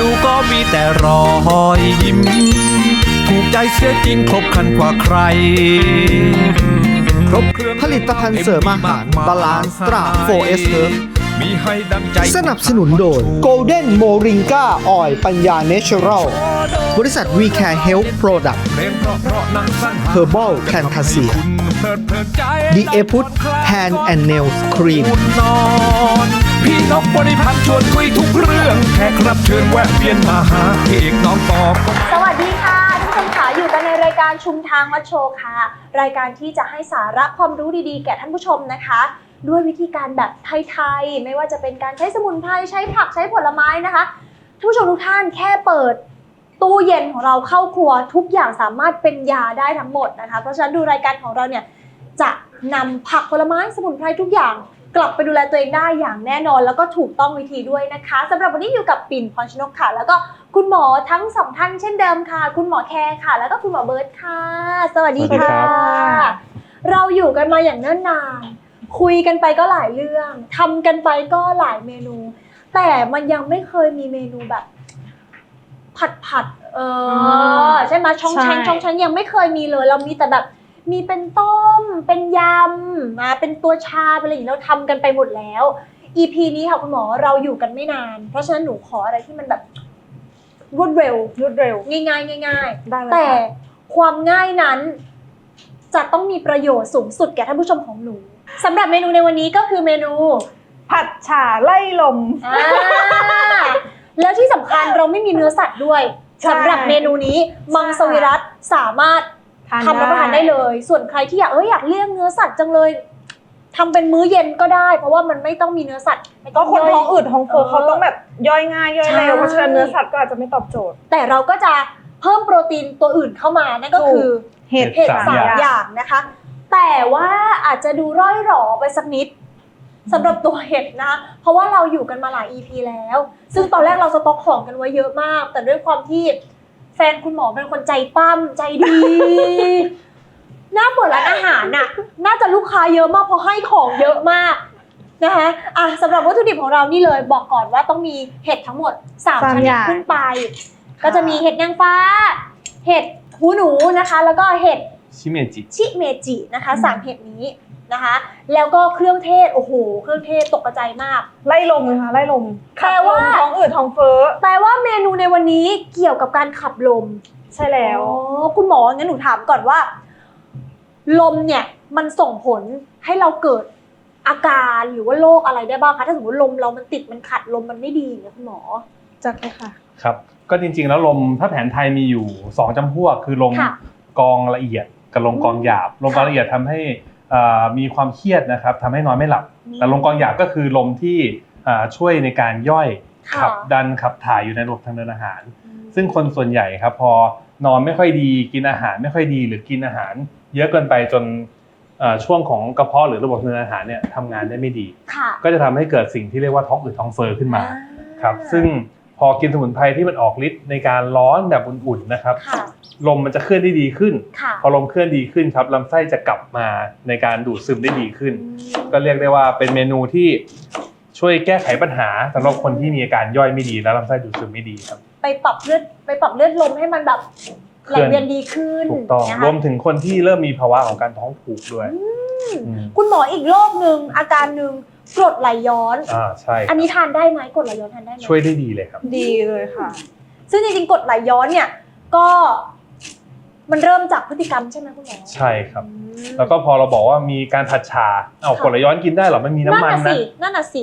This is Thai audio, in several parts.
ดูก็มีแต่รอยยิ้ม ถูกใจเสียจริงครบครันกว่าใคร ครบเครื่องผลิตภัณฑ์เสริมอาหาร Balance Stra 4S Herb มีให้ดังใจสนับสนุนโดย Golden Moringa Oil ปัญญา Natural บริษัท We Care Health Product เพลงเพราะเพราะๆนั่งสั้นหา Herbal Fantasia คุณเพลิดเพลินใจ The a p u t Hand and Nails Cream คุณนอน พี่นกบริพันธ์ชวนคุยทุกเรื่อง แขกรับเชิญแวะเวียนมาหาพี่เอกน้องตอบสวัสดีค่ะทุกคนค่ะอยู่กันในรายการชุมทางมัดโชว์ค่ะ รายการที่จะให้สาระความรู้ดีๆ แก่ท่านผู้ชมนะคะ ด้วยวิธีการแบบไทยๆไม่ว่าจะเป็นการใช้สมุนไพรใช้ผักใช้ผลไม้นะคะท่านผู้ชมทุกท่านแค่เปิดตู้เย็นของเราเข้าครัวทุกอย่างสามารถเป็นยาได้ทั้งหมดนะคะ เพราะฉะนั้นดูรายการของเราเนี่ยจะนำผักผลไม้สมุนไพรทุกอย่าง กลับไปดูแลตัวเองได้อย่างแน่นอน แล้วก็ถูกต้องวิธีด้วยนะคะสำหรับวันนี้อยู่กับปิ่นพรชนกค่ะ แล้วก็คุณหมอทั้งสองท่านเช่นเดิมค่ะ คุณหมอแคร์ค่ะ แล้วก็คุณหมอเบิร์ตค่ะ สวัสดีสวัสดีค่ะ ครับ เราอยู่กันมาอย่างเนิ่นนาน คุยกันไปก็หลายเรื่องทำกันไปก็หลายเมนู แต่มันยังไม่เคยมีเมนูแบบ ผัดผัดๆเอออใช่ไหมช่องแชงใช่ ช่องแชงยังไม่เคยมีเลย เรามีแต่แบบ มีเป็นต้ม เป็นยำมาเป็นตัวชาเป็นอะไรอย่างนี้เราทำกันไปหมดแล้ว EP นี้ค่ะคุณหมอเราอยู่กันไม่นาน เพราะฉะนั้นหนูขออะไรที่มันแบบรวดเร็ว รวดเร็ว ง่ายๆง่ายได้เลยๆแต่ค่ะ ความง่ายนั้น จะต้องมีประโยชน์สูงสุดแก่ท่านผู้ชมของหนูสำหรับเมนูในวันนี้ก็คือเมนู ผัดฉ่าไล่ลม อ่าแล้วที่สำคัญเราไม่มีเนื้อสัตว์ด้วยใช่ สำหรับเมนูนี้มังสวิรัตสามารถ ทานทำรับประทานได้เลย ส่วนใครที่อยากเอออยากเลี่ยงเนื้อสัตว์จังเลยทำเป็นมื้อเย็นก็ได้ เพราะว่ามันไม่ต้องมีเนื้อสัตว์ไม่ก็ต้องคนย่ยท้องอืดท้องเฟ้อเขาต้องแบบย่อยง่ายย่อยเร็วใช่เพราะฉะนั้นเนื้อสัตว์ก็อาจจะไม่ตอบโจทย์ แต่เราก็จะเพิ่มโปรตีนตัวอื่นเข้ามานั่นก็คือ เห็ดเห็ดสาสามมอย่างอย่างนะคะ แต่ว่าอาจจะดูร่อยหรอไปสักนิดสำหรับตัวเห็ดนะ เพราะว่าเราอยู่กันมาหลาย EP แล้ว ซึ่งตอนแรกเราสต็อกของกันไว้เยอะมาก แต่ด้วยความที่ แฟนคุณหมอเป็นคนใจปั้มใจดีน่าเปิดร้านอาหารน่ะ น่าจะลูกค้าเยอะมากเพราะให้ของเยอะมากนะคะอะสำหรับวัตถุดิบของเรานี่เลยบอกก่อนว่าต้องมีเห็ดทั้งหมดสามสามชนิอดย่าง ขึ้นไป ก็จะมีเห็ดนางฟ้า เห็ดหูหนูนะคะ แล้วก็เห็ดชิเมจิ ชิเมจินะคะสามเห็ดนี้ นะคะ แล้วก็เครื่องเทศโอ้โหเครื่องเทศตกกระจายมาก ไล่ลมนะคะไล่ลมแปลว่า ขับลมท้องอืดท้องเฟ้อแปลว่าเมนูในวันนี้เกี่ยวกับการขับลมใช่แล้ว อ๋อคุณหมองั้นหนูถามก่อนว่า ลมเนี่ยมันส่งผลให้เราเกิดอาการหรือว่าโรคอะไรได้บ้างคะถ้าสมมติลมเรามันติดมันขัดลมมันไม่ดีเนี่ยคุณหมอ จัดเลยค่ะ ครับ ก็จริงๆแล้วลมถ้าแผนไทยมีอยู่ 2จำพวก คือลมค่ะกองละเอียดกับลมกองหยาบ ลมกองละเอียดทำให้อ่า มีความเครียดนะครับทำให้นอนไม่หลับ แต่ลมกองหยาบก็คือลมที่อ่าช่วยในการย่อยค่ะขับดันขับถ่ายอยู่ในระบบทางเดินอาหาร ซึ่งคนส่วนใหญ่ครับพอนอนไม่ค่อยดีกินอาหารไม่ค่อยดีหรือกินอาหาร เยอะเกินไปจนอ่าช่วงของกระเพาะหรือระบบทางเดินอาหารเนี่ยทำงานได้ไม่ดีค่ะก็จะทำให้เกิดสิ่งที่เรียกว่าท้องอืดท้องเฟ้อขึ้นมาอ่ครับซึ่งพอกินสมุนไพรที่มันออกฤทธิ์ในการร้อนแบบอุ่นๆนะครับค่ะ ลมมันจะเคลื่อนได้ดีขึ้น ค่ะ พอลมเคลื่อนดีขึ้นครับลำไส้จะกลับมาในการดูดซึมได้ดีขึ้น ก็เรียกได้ว่าเป็นเมนูที่ช่วยแก้ไขปัญหาสำหรับคนที่มีอาการย่อยไม่ดี และลำไส้ดูดซึมไม่ดีครับ ไปปรับเลือดไปปรับเลือดลมให้มันแบบไหลเวียนดีขึ้นถูกต้องนะคะรวมถึงคนที่เริ่มมีภาวะของการท้องผูกด้วยอืมอืมคุณหมออีกโรคหนึ่งอาการหนึ่งกรดไหลย้อน อ่าใช่ครับอันนี้ทานได้ไหมกรดไหลย้อนทานได้ไหม ช่วยได้ดีเลยครับ ดีเลยค่ะ ซึ่งจริงๆกรดไหลย้อนเนี่ยก็ มันเริ่มจากพฤติกรรมใช่ไหมคุณหมอใช่ครับ อืมแล้วก็พอเราบอกว่ามีการผัดชาเอาค่ะกรดไหลย้อนกินได้เหรอไม่มีน้ำมันน่ะนะสินั่นน่ะสิ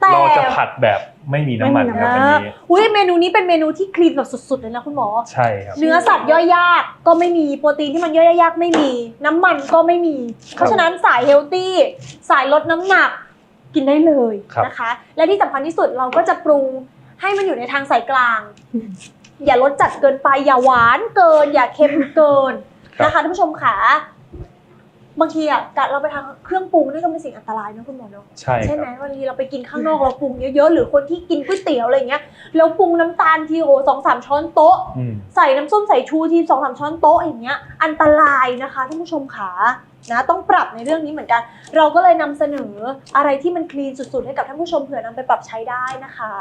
แต่เราจะผัดแบบไม่มีน้ำมันไม่มีครับน้ำมันอันนี้อุ้ยเมนูนี้เป็นเมนูที่คลีนแบบสุดๆเลยนะคุณหมอ ใช่ครับ เนื้อสัตว์ย่อยยากก็ไม่มีโปรตีนที่มันย่อยยากไม่มี น้ำมันก็ไม่มี เพราะฉะนั้นสายเฮลตี้สายลดน้ำหนักกินได้เลยครับ นะคะ และที่สำคัญที่สุดเราก็จะปรุงให้มันอยู่ในทางสายกลาง อย่าลดจัดเกินไป อย่าหวานเกิน อย่าเค็มเกินครับนะคะท่านผู้ชมขาบางทีอะการเราไปทางเครื่องปรุงนี่ก็เป็นสิ่งอันตรายนะคุณหมอเนาะใช่คใช่รับไหมวันนี้เราไปกินข้างนอกเราปรุงเยอะๆหรือคนที่กินก๋วยเตี๋ยวอะไรเงี้ยแล้วปรุงน้ำตาลทีโอสองสามช้อนโต๊ะอืมใส่น้ำส้มสายชูทีสองสามช้อนโต๊ะอย่างเงี้ยอันตรายนะคะท่านผู้ชมขานะต้องปรับในเรื่องนี้เหมือนกัน เราก็เลยนำเสนออะไรที่มันคลีนสุดๆ ให้กับท่านผู้ชมเผื่อนำไปปรับใช้ได้นะคะ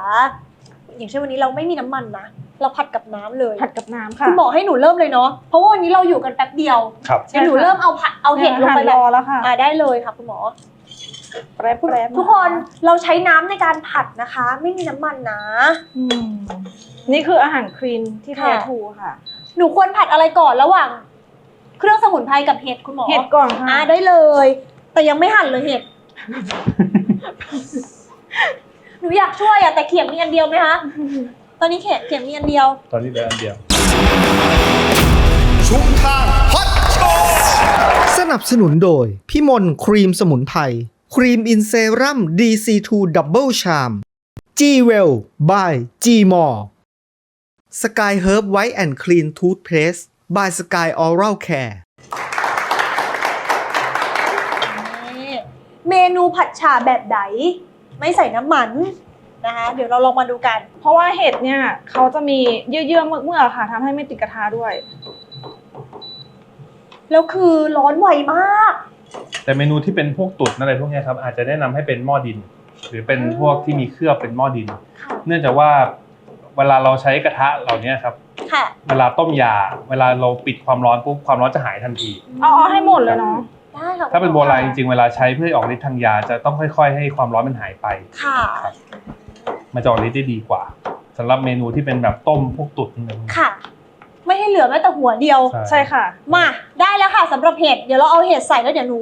อย่างเช่นวันนี้เราไม่มีน้ำมันนะเราผัดกับน้ำเลย ผัดกับน้ำค่ะคุณหมอให้หนูเริ่มเลยเนาะเพราะว่าวันนี้เราอยู่กันแป๊บเดียวครับเดี๋ยวหนูเริ่มเอาผัดเอาเห็ดลงไปรแบบอแล้วค่ะอ่าได้เลยค่ะคุณหมอแป๊บแป๊บทุกคนเราใช้น้ำในการผัดนะคะ ไม่มีน้ำมันนะอืมนี่คืออาหารคลีนที่แท้ค่ะทรูค่ะ หนูควรผัดอะไรก่อนระหว่าง เครื่องสมุนไพรกับเห็ดคุณหมอเห็ดก่อนค่ะอ่าได้เลย แต่ยังไม่หั่นเลยเห็ดห นูอยากช่วยอะแต่เขียงมีอันเดียวไหมคะ ตอนนี้เขียงเขียงมีอันเดียว ตอนนี้เหลืออันเดียว ชุมทางฮอตโชว์สนับสนุนโดย พี่มนครีมสมุนไพรครีมอินเซรัม DC2 Double Charm G Well by G More Sky Herb White and Clean Toothpaste by Sky Oral Care นี่เมนูผัดฉ่าแบบไหน ไม่ใส่น้ำมันนะคะ เดี๋ยวเราลองมาดูกัน เพราะว่าเห็ดเนี่ยเขาจะมีเยื่อๆเมื่อกๆค่ะทำให้ไม่ติดกระทะด้วย แล้วคือร้อนไวมาก แต่เมนูที่เป็นพวกตุ๋นอะไรพวกเนี้ยครับอาจจะแนะนำให้เป็นหม้อดิน หรือเป็นพวกที่มีเคลือบเป็นหม้อดิน ค่ะ เนื่องจากว่าเวลาเราใช้กระทะเหล่านี้ครับ ค่ะเวลาต้มยา เวลาเราปิดความร้อนปุ๊บความร้อนจะหายทันที เอาเอาให้หมดเลยเนาะ ได้ค่ะถ้าเป็นโบราณจริงๆเวลาใช้เพื่อออกฤทธิ์ทางยาจะต้องค่อย ๆ ให้ความร้อนมันหายไป ค่ะมันจะออกฤทธิ์ได้ดีกว่าสำหรับเมนูที่เป็นแบบต้มพวกตุ๋นอะไรพวกนี้ ค่ะ ไม่ให้เหลือแม้แต่หัวเดียว ใช่ค่ะ มาได้แล้วค่ะสำหรับเห็ดเดี๋ยวเราเอาเห็ดใส่แล้วเดี๋ยวหนู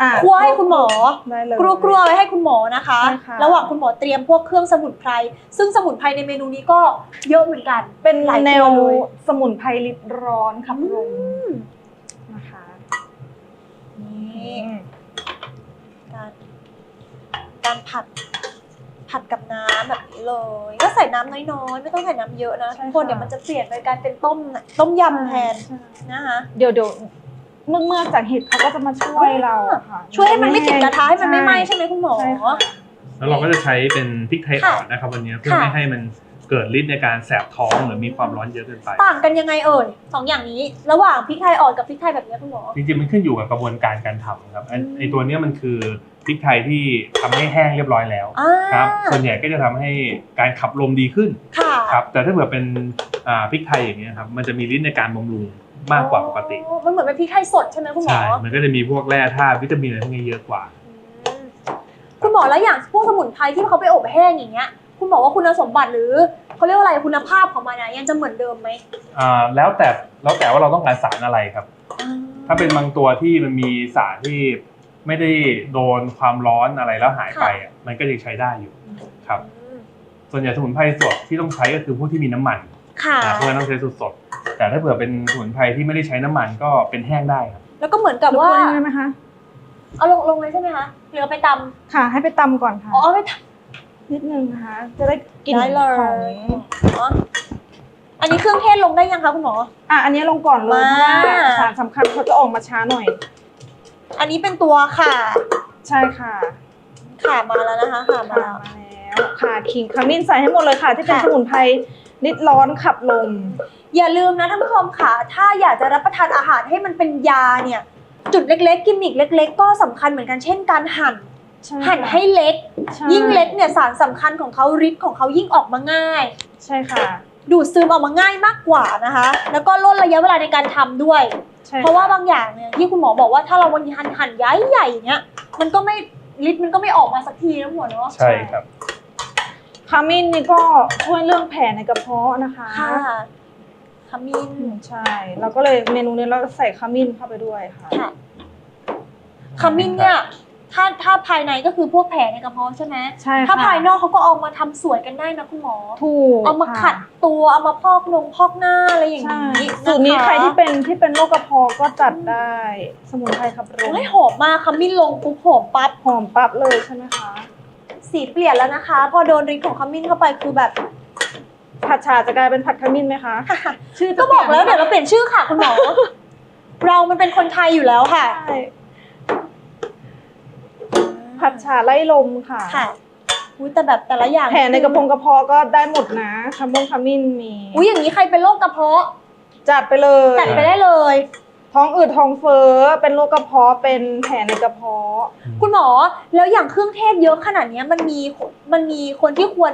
อะคั่วให้คุณหมอได้เลยกลัวกลัวๆไว้ให้คุณหมอนะคะใช่ค่ะระหว่างคุณหมอเตรียมพวกเครื่องสมุนไพร ซึ่งสมุนไพรในเมนูนี้ก็เยอะเหมือนกัน เป็นหลายแนตัววเลยสมุนไพรลิดร้อนขับลมอืมนะคะ นี่การการผัดผัดกับน้ำแบบนี้เลย ก็ใส่น้ำน้อยๆ ไม่ต้องใส่น้ำเยอะนะใช่ทุกคนค่ะเดี๋ยวมันจะเปลี่ยนไปกลารเป็นต้มน่ะต้มยำแทนใช่นะคะเดี๋ยวเดี๋ยวเมื่อเมื่อจากเห็ดเขาก็จะมาช่วยเราอะค่ะช่วยให้มันไม่ติดกระทะให้มันไม่ไหม้ใช่ไหมคุณหมอ ใช่ค่ะ แล้วเราก็จะใช้เป็นพริกไทยอ่อนนะครับวันนี้เพื่อค่ะ ไม่ให้มัน เกิดฤทธิ์ในการแสบท้องหรือมีความร้อนเยอะเกินไป ต่างกันยังไงเอ่ยสองอย่างนี้ ระหว่างพริกไทยอ่อนกับพริกไทยแบบนี้คุณหมอ จริงๆมันขึ้นอยู่กับกระบวนการการทำครับอันอืมไอตัวเนี้ยมันคือพริกไทยที่ทำให้แห้งเรียบร้อยแล้วอ่า ครับส่วนใหญ่ก็จะทำให้การขับลมดีขึ้นค่ะครับแต่ถ้าเผื่อเป็นอ่าพริกไทยอย่างเงี้ยครับมันจะมีฤทธิ์ในการบำรุงมากกว่าปกติอ๋อมันเหมือนเป็นพริกไทยสดใช่ไหมคุณหมอ ใช่มันก็จะมีพวกแร่ธาตุวิตามินอะไรพวกนี้เยอะกว่า อืมคุณหมอแล้วอย่างพวกสมุนไพรที่เขาไปอบแห้งอย่างเงี้ย คุณหมอว่าคุณสมบัติหรือเขาเรียกว่าอะไรคุณภาพของมันนะยังจะเหมือนเดิมไหมอ่าแล้วแต่แล้วแต่ว่าเราต้องการสารอะไรครับ ถ้าเป็นบางตัวที่มันมีสารที่ไม่ได้โดนความร้อนอะไรแล้วหายไปอะมันก็ยังใช้ได้อยู่ครับอืมส่วนใหญ่สมุนไพรสดที่ต้องใช้ก็คือพวกที่มีน้ำมันค่ะอ่าพวกนั้นต้องใช้สดๆแต่ถ้าเผื่อเป็นสมุนไพรที่ไม่ได้ใช้น้ำมันก็เป็นแห้งได้ครับ แล้วก็เหมือนกับรบว่ากวนได้ไหมคะเอาลงลงเลยใช่ไหมคะหรือเอาไปตค่ะ ให้ไปตำก่อนค่ะำอ๋อเอาไปต นิดนึงนะคะ จะได้กลิ่นได้เลยของำอ๋ออันนี้เครื่องเทศลงได้ยังคะคุณหมอ อะอันนี้ลงก่อนเลยมาเพราะว่าสารสำคัญเขาจะออกมาช้าหน่อย อันนี้เป็นตัวค่ะใช่ค่ะค่ะมาแล้วนะคะค่ะมาค่ะแล้ว มาแล้วค่ะขิงขมิ้นใส่ให้หมดเลยค่ะ ที่เป็นค่ะ สมุนไพรลิดร้อนขับลม อย่าลืมนะท่านผู้ชมค่ะ ถ้าอยากจะรับประทานอาหารให้มันเป็นยาเนี่ย จุดเล็กๆ กิมมิกเล็ก ๆ ก็สำคัญเหมือนกันเช่นการหั่นใช่หั่นค่ะให้เล็ก ใช่ยิ่งเล็กเนี่ยสารสำคัญของเขาฤทธิ์ของเขายิ่งออกมาง่าย ใช่ค่ะดูดซึมออกมาง่ายมากกว่านะคะ แล้วก็ลดระยะเวลาในการทำด้วย ใช่ค่เพราะว่าบางอย่างเนี่ยที่คุณหมอบอกว่าถ้าเราวันหั่นหั่นย้ายใหญ่อย่างเงี้ยมันก็ไม่ฤทธิ์มันก็ไม่ออกมาสักทีนะหัวเนาะใช่ครับ ขมิ้นนี่ก็ช่วยเรื่องแผลในกระเพาะนะคะค่ะขมิ้นอืมใช่เราก็เลยเมนูนี้เราใส่ขมิ้นเข้าไปด้วยค่ะ ค่ะขมิ้นเนี่ย ถ้าถ้าภายในก็คือพวกแผลในกระเพาะใช่ไหมใช่ค่ะถ้าภายนอกเขาก็เอามาทำสวยกันได้นะคุณหมอ ถูกเอามาค่ะขัดตัวเอามาพอกนงพอกหน้าอะไรอย่างใช่นี้สูตรนี้ะะใครที่เป็นที่เป็นโรคกระเพาะก็จัดได้ สมุนไพรขับลมโอ้ยหอมมากขมิ้นลงปุ๊บหอมปั๊บ หอมปั๊บเลยใช่ไหมคะสีเปลี่ยนแล้วนะคะ พอโดนฤทธิ์ของขมิ้นเข้าไปคือแบบ ผัดฉาจะกลายเป็นผัดขมิ้นไหมคะ ชื่อจะก็บอกแล้วปเดี๋ยวเราเปลี่ยนชื่อค่ะคุณหมอ เรามันเป็นคนไทยอยู่แล้วค่ะ ใช่ ผัดฉาไล่ลมค่ะค่ะอุ้ยแต่แบบแต่ละอย่างแผลในกระพงกระเพาะก็ได้หมดนะขมงขมิ้นมีอุ้ยอย่างนี้ใครเป็นโรคกระเพาะ จัดไปเลยจัดไปได้เลย ท้องอืดท้องเฟ้อเป็นโรคกระเพาะเป็นแผลในกระเพาะ คุณหมอแล้วอย่างเครื่องเทศเยอะขนาดเนี้ยมันมีมันมีคนที่ควร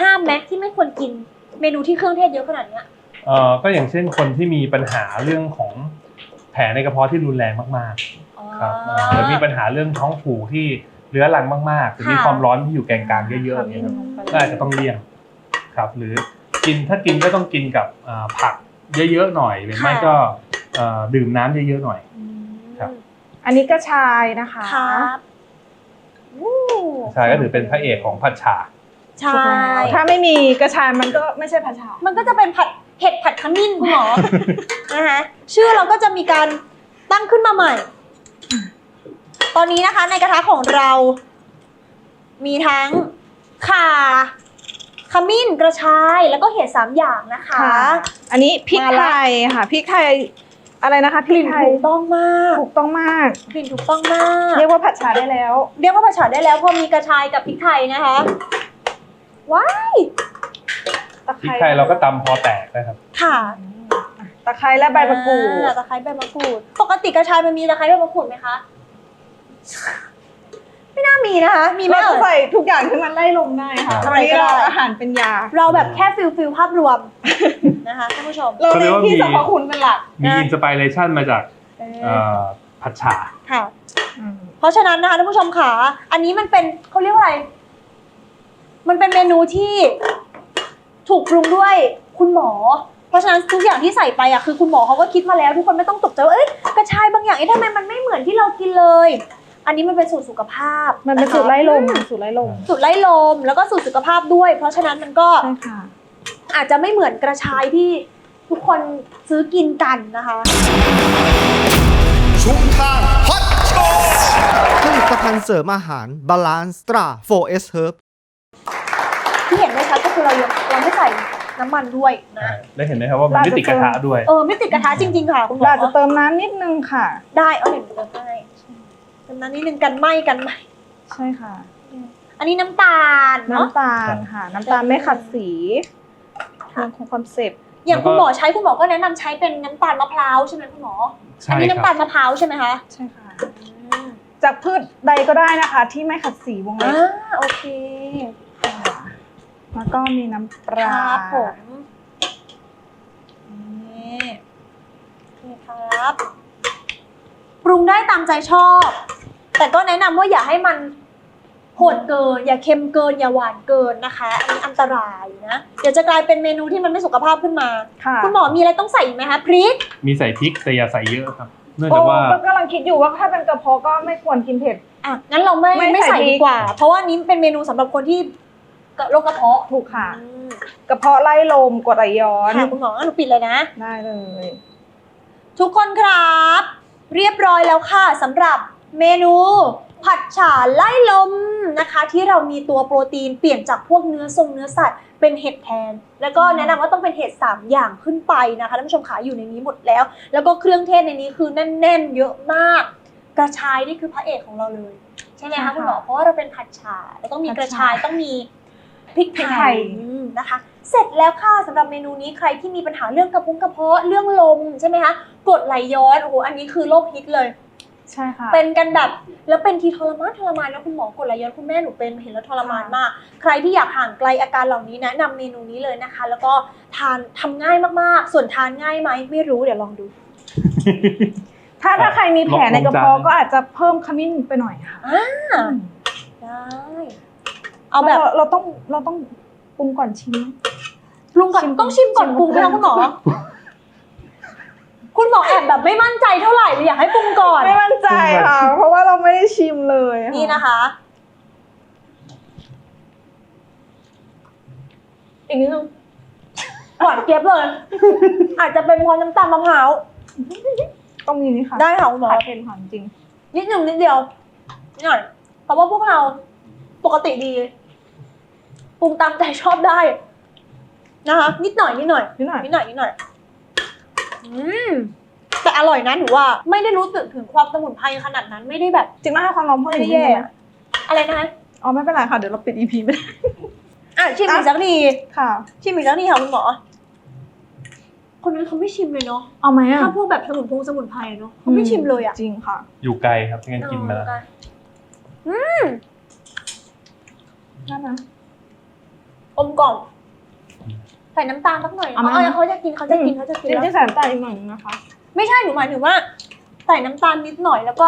ห้ามไหมที่ไม่ควรกินเมนูที่เครื่องเทศเยอะขนาดเนี้ยเอ่อก็อย่างเช่นคนที่มีปัญหาเรื่องของแผลในกระเพาะที่รุนแรงมากๆ ครับอ่าหรือมีปัญหาเรื่องท้องผูกที่เรื้อรังมากๆหรือมีค่ะความร้อนที่อยู่แกนกลางเยอะๆอย่างเงี้ยครับก็อาจจะต้องเลี่ยงครับ หรือกินถ้ากินก็ต้องกินกับอ่าผักเยอะๆหน่อยหรือไม่ก็เอ่อดื่มน้ำเยอะๆหน่อยครับ อันนี้กระชายนะคะครับอู้ใช่ก็ถือเป็นพระเอกของผัดฉาใช่ถ้าไม่มีกระชายมันก็ไม่ใช่ผัดฉามันก็จะเป็นผัดเห็ดผัดขมิ้นคุณหมอนะคะชื่อเราก็จะมีการตั้งขึ้นมาใหม่ ตอนนี้นะคะในกระทะของเรา มีทั้งข่าขมิ้นกระชายแล้วก็เห็ดสามอย่างนะคะค่ะอันนี้พริกมาละไทยค่ะพริกไทยอะไรนะคะพกริลิ่กนไทยถูกต้องมากถูกต้องมาก กลิ่นถูกต้องมาก เรียกว่าผัดฉาได้แล้ว เรียกว่าผัดฉาได้แล้วเพอมีกระชายกับพริกไทยนะคะ ว้าย ตะพริกไทยเราก็ตำพอแตกนะครับ ค่ะตะไคร้และใบมะกรูดอ่าตะไคร้ใบมะกรูด ปกติกระชายมันมีตะไคร้ใบมะกรูดไหมคะ ไม่น่ามีนะคะ มีไหมเราจะเอ่ย ใส่ทุกอย่างที่มันไล่ลมได้ค่ะครับวันนี้เราอะไรก็ได้อาหารเป็นยา เราแบบแค่ฟิลฟิลภาพรวม นะคะท่านผู้ชมเราเขาเรีเน้ยกนว่าที่มีสรรพคุณเป็นหลักมีนะอินสปิเรชันมาจากเอเอ่ออผัดฉาค่ะ เพราะฉะนั้นนะคะท่านผู้ชมขาอันนี้มันเป็นเขาเรียกว่าอะไร มันเป็นเมนูที่ถูกปรุงด้วยคุณหมอ เพราะฉะนั้นทุกอย่างที่ใส่ไปอะคือคุณหมอเขาก็คิดมาแล้ว ทุกคนไม่ต้องตกใจว่าเอ้ยกระชายบางอย่างเอ๊ะทำไมมันไม่เหมือนที่เรากินเลย อันนี้มันเป็นสูตรสุขภาพมันเป็นสูตรไล่ลมสูตรไล่ลมสูตรไล่ลมแล้วก็สูตรสุขภาพด้วย เพราะฉะนั้นมันก็ใช่ค่ะอาจจะไม่เหมือนกระชายที่ทุกคนซื้อกินกันนะคะ ชุมทางฮอตโชว์ผลิตภัณฑ์เสริมอาหารบาลานซ์ตรา 4S Herb ที่เห็นได้ชัดก็คือเรายังเราไม่ใส่น้ำมันด้วยนะได้เห็นไหมครับว่ามันไม่ติดกระทะด้วย เออไม่ติดกระทะจริงๆค่ะคุณหมอเราจะเติมน้ำนิดนึงค่ะ ได้เอาเดี๋ยวหนูเติมให้ เติมน้ำนิดนึงกันไหมกันไหมใช่ค่ะ อันนี้น้ำตาลเนาะน้ำตาลค่ะ น้ำตาลไม่ขัดสีเรื่องของคอนเซปต์อย่างแล้วก็คุณหมอใช้คุณหมอก็แนะนำใช้เป็นน้ำตาลมะพร้าวใช่ไหมคุณหมอใช่อันนี้คน้ำรัตาบลมะพร้าวใช่ไหมคะใช่ค่ะ จากพืชใดก็ได้นะคะ ที่ไม่ขัดสีวงเล็อ่าบโอเคค่ะแล้วก็มีน้ำปคลารับผมนี่นี่ครับ ปรุงได้ตามใจชอบ แต่ก็แนะนำว่าอย่าให้มันโหดเกิน อย่าเค็มเกิน อย่าหวานเกินนะคะ อันนี้อันตรายนะ เดี๋ยวจะกลายเป็นเมนูที่มันไม่สุขภาพขึ้นมาค่ะคุณหมอมีอะไรต้องใส่อีกไหมคะพริก มีใส่พริกแต่อย่าใส่เยอะครับ เนื่องโอ้จากว่าก็กำลังคิดอยู่ว่าถ้าเป็นกระเพาะก็ไม่ควรกินเผ็ด อะงั้นเราไม่ไม่ไม่ใส่ใส่พริกดีกว่า เพราะว่านี้เป็นเมนูสำหรับคนที่โรคกระเพาะถูกค่ะอืมกระเพาะไล่ลมกรดไหลย้อนค่ะคุณหมองั้นหนูปิดเลยนะ ได้เลย ทุกคนครับ เรียบร้อยแล้วค่ะสำหรับ เมนูผัดฉ่าไล่ลมนะคะ ที่เรามีตัวโปรตีนเปลี่ยนจากพวกเนื้อทรงเนื้อสัตว์เป็นเห็ดแทน แล้วก็แนะนำว่าต้องเป็นเห็ดสามอย่างขึ้นไปนะคะท่านผู้ชมขาอยู่ในนี้หมดแล้ว แล้วก็เครื่องเทศในนี้คือแน่นๆ เยอะมาก กระชายนี่คือพระเอกของเราเลย ใช่ไหมใช่คะค่ะคุณหมอเพราะว่าเราเป็นผัดฉ่าแล้วต้องมีกระชายผัดฉ่าต้องมีพริกพริกไทไทยยอืมนะคะ เสร็จแล้วค่ะสำหรับเมนูนี้ใครที่มีปัญหาเรื่องกระพุ้งกระเพาะเรื่องลมใช่ไหมคะกรดไหลย้อนโอ้โหอันนี้คือโรคฮิตเลย ใช่ค่ะ เป็นกันแบบแล้วเป็นทีทรมานทรมานนะคุณหมอกดไหลย้อนคุณแม่หนูเป็นเห็นแล้วทรมานมาก ใครที่อยากห่างไกลอาการเหล่านี้แนะนำเมนูนี้เลยนะคะ แล้วก็ทานทำง่ายมากๆ ส่วนทานง่ายไหมไม่รู้เดี๋ยวลองดู ถ้าถ้าใครมีแผลในกระเพาะลองจานก็อาจจะเพิ่มขมิ้นไปหน่อยค่ะอ่าได้เอาแบบเราเราต้องเราต้องปรุงก่อนชิมปรุงก่อนชิมต้องชิมก่อนชิมปรุงไหมคะคุณหมอ คุณหมอแอบแบบไม่มั่นใจเท่าไหร่เลยอยากให้ปรุงก่อน ไม่มั่นใจค่ะ เพราะว่าเราไม่ได้ชิมเลยนี่นะคะ อีกนิดนึงหวานเจี๊ยบเลย อาจจะเป็นเพราะน้ำตาลมะพร้าวต้องมีนี่ค่ะได้ค่ะคุณหมอผัดเป็นหอมจริง นิดหนึ่งนิดเดียวนิดหน่อยเพราะว่าพวกเราปกติดีปรุงตามใจชอบได้ นะคะนิดหน่อยนิดหน่อยนิดหน่อยนิดหน่อยนิดหน่อย อืมแต่อร่อยนะหนูว่าไม่ได้รู้สึกถึงความสมุนไพรขนาดนั้นไม่ได้แบบ จริงมากให้ความร้อนเพิ่มไม่อีได้กนิดแย่นึงอะอะไรนะคะอ๋อไม่เป็นไรค่ะ เดี๋ยวเราปิด EP ไปอะชิมอีกสักทีค่ะ ชิมอีกสักทีค่ะคุณหมอคนนั้นเขาไม่ชิมเลยเนาะเอาไหมอะถ้าพวกแบบสมุนพงสมุนไพรเนาะเขาไม่ชิมเลยอะจริงค่ะ อยู่ไกลครับไม่งั้นกินมาแล้วอืมนั่นนะอมกล่อม ใส่น้ำตาลสักหน่อยเอาไหม เอาเขาจะกินเขาจะกินเขาจะกินจริงแล้วที่ใส่น้ำตาลอีกหน่อยนึงนะคะ ไม่ใช่หนูหมายถึงว่า ใส่น้ำตาลนิดหน่อยแล้วก็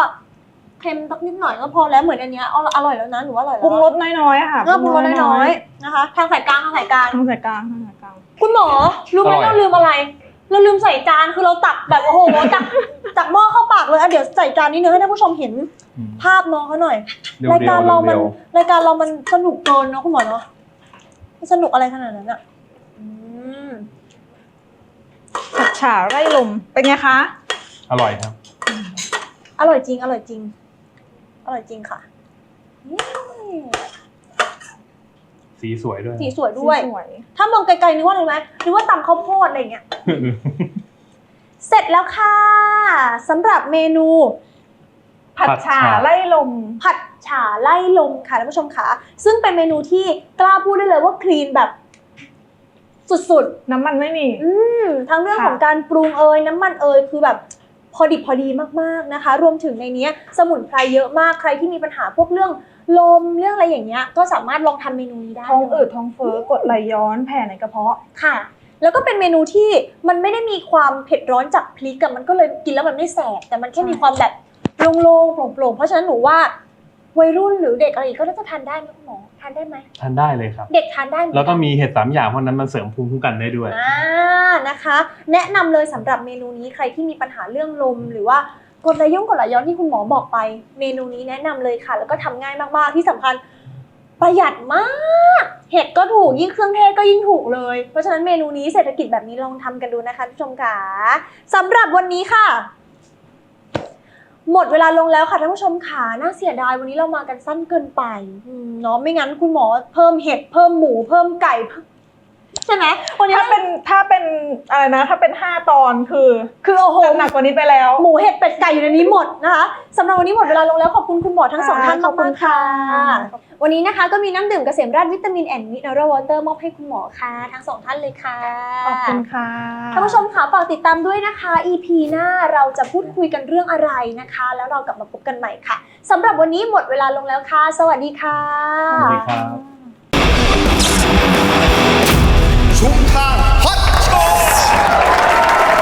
เค็มสักนิดหน่อยก็พอแล้วเหมือนอันเนี้ยเอาอร่อยแล้วนะหนูว่าอร่อยปแล้วรุงรสน้อยๆอะค่ะเออปรุงรสน้อยๆนะคะ ทางสายกลางทางสายกลาง ทางสายกลางทางสายกลาง คุณหมอรู้ไหมอร่อย เราลืมอะไร เราลืมใส่จานคือเราตักแบบโอ้โหจากจากหม้อเข้าปากเลยอะเดี๋ยวใส่จานนิดนึงให้ท่านผู้ชมเห็นอืมภาพน้องเขาหน่อยเดี๋ยวรายการเรามันเดี๋ยวรายการเรามันสนุกเกินเนาะคุณหมอเนาะมันสนุกอะไรขนาดนั้นอะอืม ผัด ฉ่าไร่ลมเป็นไงคะ อร่อยครับ อร่อยจริง อร่อยจริง อร่อยจริงค่ะนี่สีสวยด้วยสีสวยด้วยสวย ถ้ามองไกลๆนึกว่าอะไรไหมนึกว่าตำข้าวโพดอะไรอย่างเงี้ย เสร็จแล้วค่ะสำหรับเมนู ผัดผัดฉ่าฉ่าไร่ลม ผัดฉ่าไล่ลมค่ะท่านผู้ชมค่ะ ซึ่งเป็นเมนูที่กล้าพูดได้เลยว่าคลีนแบบ สุดน้ำมันไม่มี ๆ อืมทั้งเรื่องค่ะ ของการปรุงเอยน้ำมันเอยคือแบบพอดิบพอดีมากๆนะคะ รวมถึงในเนี้ยสมุนไพรเยอะมากใครที่มีปัญหาพวกเรื่องลมเรื่องอะไรอย่างเงี้ยก็สามารถลองทำเมนูนี้ได้ท้องอืดท้องเฟ้อกรดไหลย้อนแผ่ในกระเพาะ ค่ะ แล้วก็เป็นเมนูที่มันไม่ได้มีความเผ็ดร้อนจากพริกกับมันก็เลยกินแล้วมันไม่แสบแต่มันแค่มีความแบบโล่งๆโปร่งๆเพราะฉะนั้นหนูว่าวัยรุ่นหรือเด็กอะไรอีกก็น่าจะทานได้ไหมคุณหมอ ทานได้ไหมทานได้เลยครับ เด็กทานได้เหมือนนแล้วก็มีเห็ดสามอย่างเพราะนั้นมันเสริมภูมิคุ้มกันได้ด้วยอ่านะคะ แนะนำเลยสำหรับเมนูนี้ใครที่มีปัญหาเรื่องลมหรือว่ากรดไหลย้อนกรดไหลย้อนที่คุณหมอบอกไป เมนูนี้แนะนำเลยค่ะ แล้วก็ทำง่ายมากๆที่สำคัญประหยัดมาก เห็ดก็ถูกยิ่งเครื่องเทศก็ยิ่งถูกเลย เพราะฉะนั้นเมนูนี้เศรษฐกิจแบบนี้ลองทำกันดูนะคะผู้ชมค่ะสำหรับวันนี้ค่ะ หมดเวลาลงแล้วค่ะท่านผู้ชมค่ะน่าเสียดายวันนี้เรามากันสั้นเกินไปอืมเนาะไม่งั้นคุณหมอเพิ่มเห็ดเพิ่มหมูเพิ่มไก่เพิ่ม ใช่ไหมวันนี้ถ้าเป็นถ้าเป็นอะไรนะ ถ้าเป็นห้าตอนคือคือโอ้โหจะหนักกว่านี้ไปแล้ว หมูเห็ดเป็ดไก่อยู่ในนี้หมดนะคะสำหรับวันนี้หมดเวลาลงแล้วขอบคุณคุณหมอทั้งสองท่านขอบคุมากณๆค่ะค่ะ วันนี้นะคะก็มีน้ำดื่มเกษมราชวิตามินแอนด์มิเนอรัลวอเตอร์มอบให้คุณหมอค่ะ ทั้งสองท่านเลยค่ะขอบคุณค่ะท่านผู้ชมค่ะฝากติดตามด้วยนะคะ EP หน้าเราจะพูดคุยกันเรื่องอะไรนะคะ แล้วเรากลับมาพบกันใหม่ค่ะสำหรับวันนี้หมดเวลาลงแล้วค่ะ สวัสดีค่ะสวัสดีครับ ชุมทาง